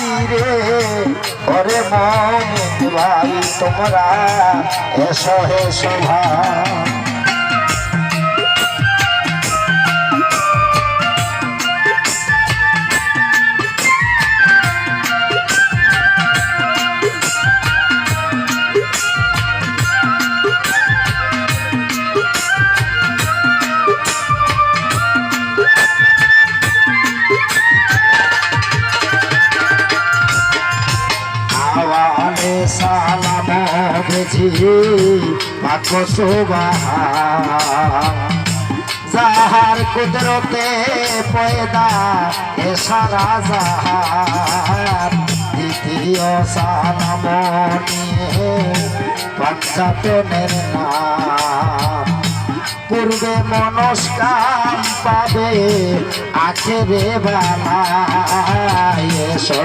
নাই রে ওরে মন ভাই তোমরা এসো হে ভাই সুবাহা জাহার কুদরতে পয়দা, এ সারা জাহার দ্বিতীয় সালাম নিয়ে পঞ্চাতনের নাম। পূর্বে মনস্কাম পাবে আখেরে বেলা, এসো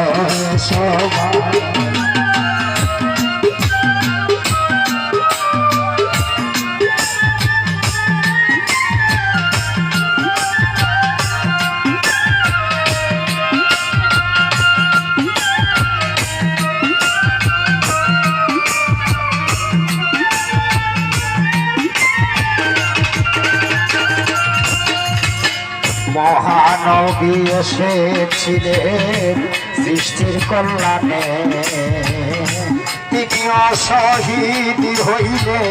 মহানবী এসেছিলেন সৃষ্টির কল্যাণে। তিনিও শহীদ হইলে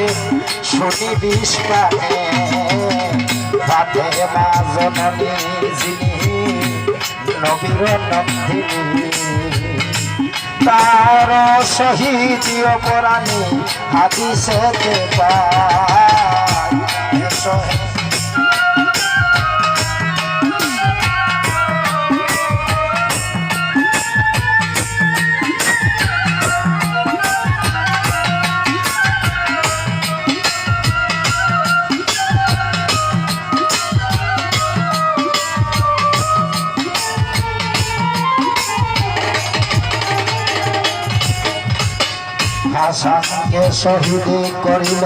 শনি বিষকানে তাতে মা নবীর তার শহীদ অপরাণী পায় হাসানকে শহীদ করিল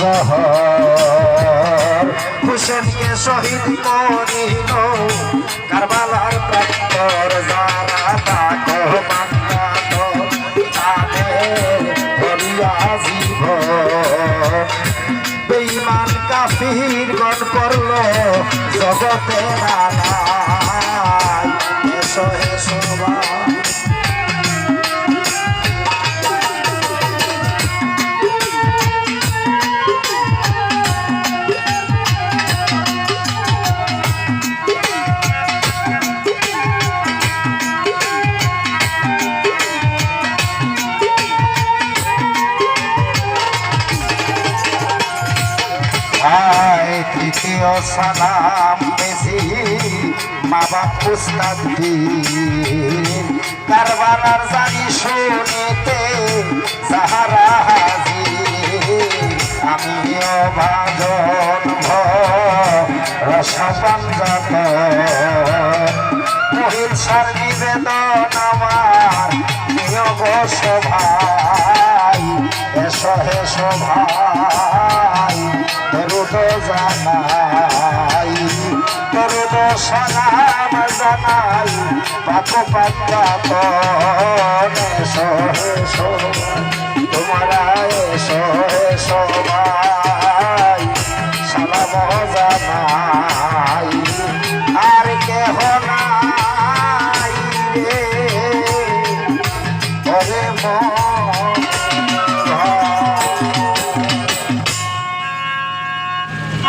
জহর। হুসেনকে শহীদ করিল, কারবালার প্রান্তর যারা তাক মান্নাত কাফির গণ করল তৃতীয় সালাম বেশি। মা বাপ উস্তাদ দিন কারবালার জানি শুনিতে সাহারা হাজি আমিও ভাজন রসপাঞ্জাত মহিল সার নিবেদন আমার নিয়োগ সভাই এসো হেসো ভাই দরুদ জানাই দরুদ সালাম জানাই, পাক পাক এসো হেসো তোমরা এসো ভাই, সালাম জানাই। আর কেহ নাই রে ওরে মন